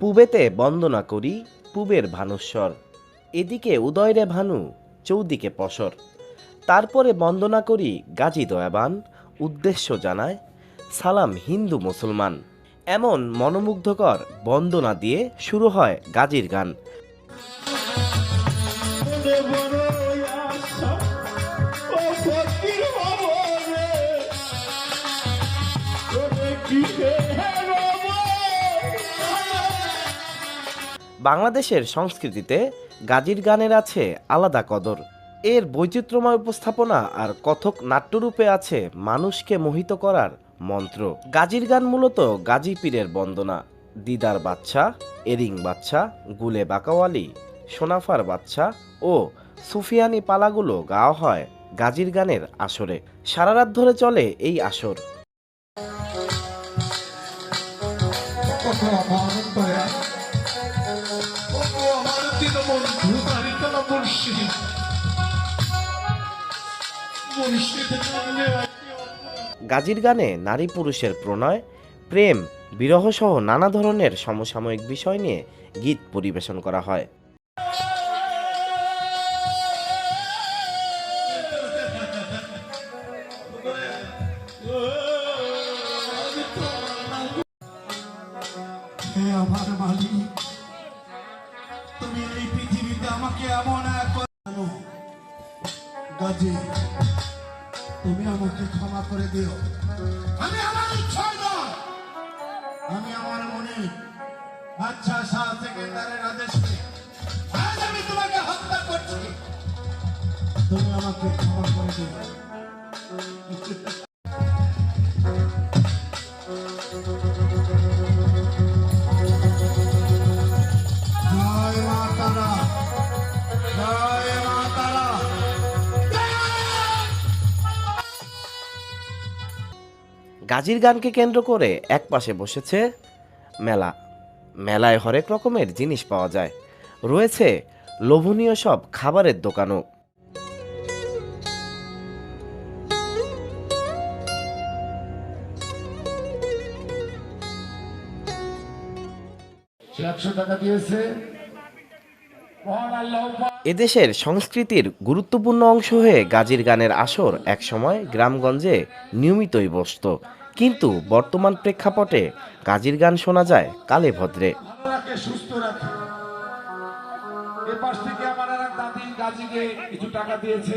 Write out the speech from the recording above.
পুবেতে বন্দনা করি, পুবের ভানুস্বর। এদিকে উদয় রে ভানু, চৌদিকে পসর। তারপরে বন্দনা করি গাজী দয়াবান, উদ্দেশ্য জানায়, সালাম হিন্দু মুসলমান। এমন মনোমুগ্ধকর বন্দনা দিয়ে শুরু হয় গাজীর গান। মনে বাংলাদেশের সংস্কৃতিতে গাজীর গানের আছে আলাদা কদর। এর বৈচিত্র্যময় উপস্থাপনা আর কথক নাট্যরূপে আছে মানুষকে মোহিত করার মন্ত্র। গাজীর গান মূলত গাজী পীরের বন্দনা, দিদার বাচ্চা এরিং বাচ্চা গুলে বাকাওয়ালি, সোনাফার বাচ্চা ও সুফিয়ানি পালাগুলো গাওয়া হয় গাজীর গানের আসরে। সারা রাত ধরে চলে এই আসর। আমার দীনবন্ধু তারিত মুর্শিদ? মুর্শিদ গাজীর গানে নারী পুরুষের প্রণয় প্রেম বিরহসহ নানা ধরনের সমসাময়িক বিষয় নিয়ে গীত পরিবেশন করা হয়। আমার মালিক তুমি এই পৃথিবীতে আমাকে এমন এক গাজী, তুমি আমাকে ক্ষমা করে দিও। আমি আমার ইচ্ছায় আমি আমার মনে। আচ্ছা শাহ আদেশে আজ আমি তোমাকে হত্যা করছি। তুমি আমাকে ক্ষমা করে দিও। জয় গাজীর গানকে কেন্দ্র করে এক পাশে বসেছে মেলা। মেলায় হরেক রকমের জিনিস পাওয়া যায়। রয়েছে লোভনীয় সব খাবারের দোকানও। এদেশের সংস্কৃতির গুরুত্বপূর্ণ অংশ হয়ে গাজীর গানের আসর একসময় গ্রামগঞ্জে নিয়মিতই বসত। কিন্তু বর্তমান প্রেক্ষাপটে কাজীর গান শোনা যায় কালে ভদ্রে। কিছু টাকা দিয়েছে।